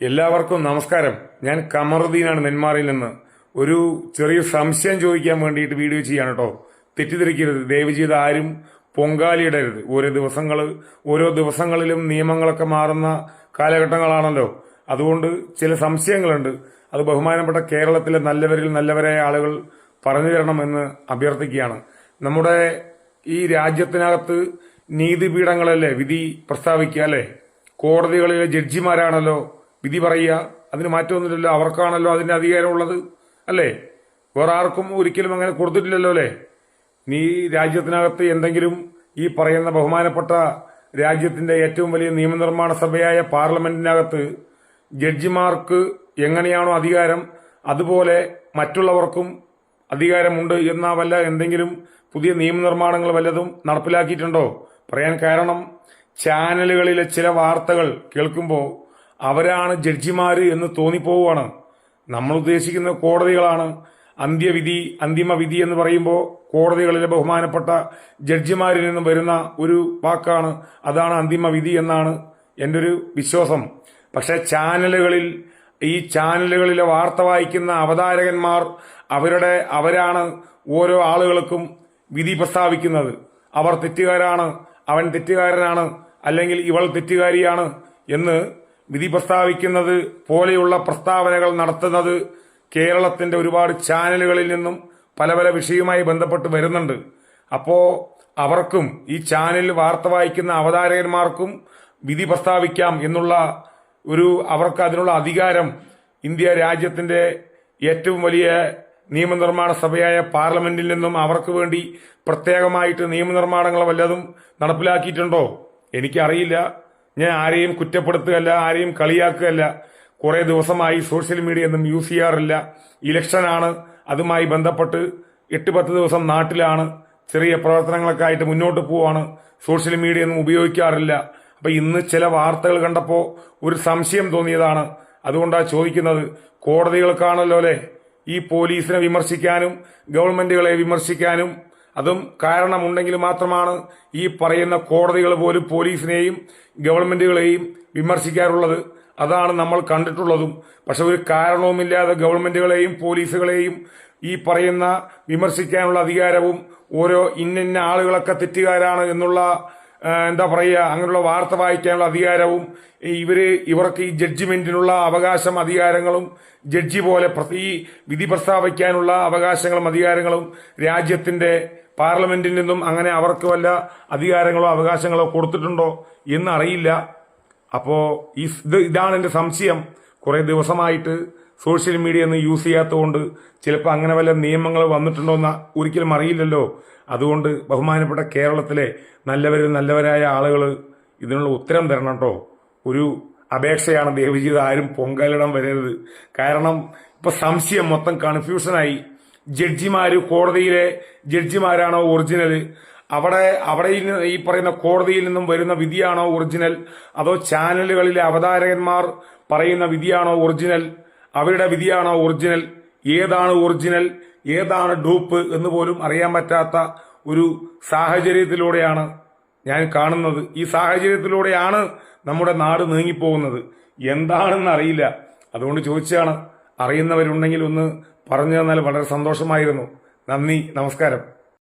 എല്ലാവർക്കും നമസ്കാരം. ഞാൻ കമറുദ്ദീനാണ് നെന്മാറിൽ നിന്ന്. ഒരു ചെറിയ സംശയം ചോദിക്കാൻ വേണ്ടിയിട്ട് വീഡിയോ ചെയ്യാണ് കേട്ടോ തെറ്റിദ്ധരിക്കരുത്. ദയവ് ചെയ്ത് ആരും പൊങ്കാലിയിടരുത്. ഓരോ ദിവസങ്ങൾ ഓരോ ദിവസങ്ങളിലും നിയമങ്ങളൊക്കെ മാറുന്ന കാലഘട്ടങ്ങളാണല്ലോ. അതുകൊണ്ട് ചില സംശയങ്ങളുണ്ട്. അത് ബഹുമാനപ്പെട്ട കേരളത്തിലെ നല്ലവരിൽ നല്ലവരായ ആളുകൾ പറഞ്ഞു തരണമെന്ന് അഭ്യർത്ഥിക്കുകയാണ്. നമ്മുടെ ഈ രാജ്യത്തിനകത്ത് നീതിപീഠങ്ങളല്ലേ വിധി പ്രസ്താവിക്കുക അല്ലേ? കോടതികളിലെ ജഡ്ജിമാരാണല്ലോ വിധി പറയുക അതിന് മാറ്റമൊന്നുമില്ലല്ലോ. അവർക്കാണല്ലോ അതിന്റെ അധികാരമുള്ളത് അല്ലേ? വേറെ ആർക്കും ഒരിക്കലും അങ്ങനെ കൊടുത്തിട്ടില്ലല്ലോ അല്ലേ? നീ രാജ്യത്തിനകത്ത് എന്തെങ്കിലും ഈ പറയുന്ന ബഹുമാനപ്പെട്ട രാജ്യത്തിന്റെ ഏറ്റവും വലിയ നിയമനിർമ്മാണ സഭയായ പാർലമെന്റിനകത്ത് ജഡ്ജിമാർക്ക് എങ്ങനെയാണോ അധികാരം അതുപോലെ മറ്റുള്ളവർക്കും അധികാരമുണ്ട് എന്ന വല്ല എന്തെങ്കിലും പുതിയ നിയമനിർമ്മാണങ്ങൾ വല്ലതും നടപ്പിലാക്കിയിട്ടുണ്ടോ? പറയാൻ കാരണം ചാനലുകളിലെ ചില വാർത്തകൾ കേൾക്കുമ്പോൾ അവരാണ് ജഡ്ജിമാർ എന്ന് തോന്നിപ്പോവുകയാണ്. നമ്മൾ ഉദ്ദേശിക്കുന്ന കോടതികളാണ് അന്ത്യവിധി അന്തിമവിധി എന്ന് പറയുമ്പോൾ കോടതികളിലെ ബഹുമാനപ്പെട്ട ജഡ്ജിമാരിൽ നിന്നും വരുന്ന ഒരു വാക്കാണ് അതാണ് അന്തിമവിധി എന്നാണ് എന്റെ ഒരു വിശ്വാസം. പക്ഷെ ചാനലുകളിൽ ഈ ചാനലുകളിലെ വാർത്ത വായിക്കുന്ന അവതാരകന്മാർ അവരുടെ അവരാണ് ഓരോ ആളുകൾക്കും വിധി പ്രസ്താവിക്കുന്നത്. അവർ തെറ്റുകാരാണ് അവൻ തെറ്റുകാരനാണ് അല്ലെങ്കിൽ ഇവൾ തെറ്റുകാരിയാണ് എന്ന് വിധി പ്രസ്താവിക്കുന്നത് പോലെയുള്ള പ്രസ്താവനകൾ നടത്തുന്നത് കേരളത്തിന്റെ ഒരുപാട് ചാനലുകളിൽ നിന്നും പല പല വിഷയവുമായി ബന്ധപ്പെട്ട് വരുന്നുണ്ട്. അപ്പോ അവർക്കും ഈ ചാനലിൽ വാർത്ത വായിക്കുന്ന അവതാരകന്മാർക്കും വിധി പ്രസ്താവിക്കാം എന്നുള്ള ഒരു അവർക്ക് അതിനുള്ള അധികാരം ഇന്ത്യ രാജ്യത്തിന്റെ ഏറ്റവും വലിയ നിയമനിർമ്മാണ സഭയായ പാർലമെന്റിൽ നിന്നും അവർക്ക് വേണ്ടി പ്രത്യേകമായിട്ട് നിയമനിർമ്മാണങ്ങൾ വല്ലതും നടപ്പിലാക്കിയിട്ടുണ്ടോ? എനിക്കറിയില്ല. ഞാൻ ആരെയും കുറ്റപ്പെടുത്തുകയല്ല ആരെയും കളിയാക്കുകയല്ല. കുറെ ദിവസമായി സോഷ്യൽ മീഡിയ ഒന്നും യൂസ് ചെയ്യാറില്ല. ഇലക്ഷനാണ് അതുമായി ബന്ധപ്പെട്ട് എട്ട് പത്ത് ദിവസം നാട്ടിലാണ്. ചെറിയ പ്രവർത്തനങ്ങളൊക്കെ ആയിട്ട് മുന്നോട്ട് പോവാണ്. സോഷ്യൽ മീഡിയ ഒന്നും ഉപയോഗിക്കാറില്ല. അപ്പൊ ഇന്ന് ചില വാർത്തകൾ കണ്ടപ്പോൾ ഒരു സംശയം തോന്നിയതാണ്. അതുകൊണ്ടാണ് ചോദിക്കുന്നത് കോടതികൾക്കാണല്ലോ അല്ലെ? ഈ പോലീസിനെ വിമർശിക്കാനും ഗവൺമെന്റുകളെ വിമർശിക്കാനും അതും കാരണമുണ്ടെങ്കിൽ മാത്രമാണ് ഈ പറയുന്ന കോടതികൾ പോലും പോലീസിനെയും ഗവൺമെന്റുകളെയും വിമർശിക്കാറുള്ളത്. അതാണ് നമ്മൾ കണ്ടിട്ടുള്ളതും. പക്ഷെ ഒരു കാരണവുമില്ലാതെ ഗവൺമെന്റുകളെയും പോലീസുകളെയും ഈ പറയുന്ന വിമർശിക്കാനുള്ള അധികാരവും ഓരോ ഇന്നിന്ന ആളുകളൊക്കെ തെറ്റുകാരാണ് എന്നുള്ള എന്താ പറയുക അങ്ങനെയുള്ള വാർത്ത വായിക്കാനുള്ള അധികാരവും ഇവർ ഇവർക്ക് ഈ ജഡ്ജിമെന്റിനുള്ള അവകാശം അധികാരങ്ങളും ജഡ്ജി പോലെ ഈ വിധി പ്രസ്താവിക്കാനുള്ള അവകാശങ്ങളും അധികാരങ്ങളും രാജ്യത്തിന്റെ പാർലമെന്റിൽ നിന്നും അങ്ങനെ അവർക്ക് വല്ല അധികാരങ്ങളോ അവകാശങ്ങളോ കൊടുത്തിട്ടുണ്ടോ എന്നറിയില്ല. അപ്പോ ഈ ഇത് ഇതാണ് എന്റെ സംശയം. കുറേ ദിവസമായിട്ട് സോഷ്യൽ മീഡിയ ഒന്നും യൂസ് ചെയ്യാത്തതുകൊണ്ട് ചിലപ്പോൾ അങ്ങനെ വല്ല നിയമങ്ങൾ വന്നിട്ടുണ്ടോ എന്ന് ഒരിക്കലും അറിയില്ലല്ലോ. അതുകൊണ്ട് ബഹുമാനപ്പെട്ട കേരളത്തിലെ നല്ലവരിൽ നല്ലവരായ ആളുകൾ ഇതിനുള്ള ഉത്തരം തരണം കേട്ടോ. ഒരു അപേക്ഷയാണ് ദയവുചെയ്ത് ആരും പൊങ്കാലിടം വരരുത്. കാരണം ഇപ്പൊ സംശയം മൊത്തം കൺഫ്യൂഷനായി ജഡ്ജിമാര് കോടതിയിലെ ജഡ്ജിമാരാണോ ഒറിജിനൽ അവിടെ അവിടെ ഈ പറയുന്ന കോടതിയിൽ നിന്നും വരുന്ന വിധിയാണോ ഒറിജിനൽ? അതോ ചാനലുകളിലെ അവതാരകന്മാർ പറയുന്ന വിധിയാണോ ഒറിജിനൽ? അവരുടെ വിധിയാണോ ഒറിജിനൽ? ഏതാണ് ഒറിജിനൽ? ഏതാണ് ഡൂപ്പ് എന്ന് പോലും അറിയാൻ പറ്റാത്ത ഒരു സാഹചര്യത്തിലൂടെയാണ് ഞാൻ കാണുന്നത്. ഈ സാഹചര്യത്തിലൂടെയാണ് നമ്മുടെ നാട് നീങ്ങിപ്പോകുന്നത്. എന്താണെന്ന് അറിയില്ല. അതുകൊണ്ട് ചോദിച്ചാണ് അറിയുന്നവരുണ്ടെങ്കിൽ ഒന്ന് പറഞ്ഞു തന്നാൽ വളരെ സന്തോഷമായിരുന്നു. നന്ദി നമസ്കാരം.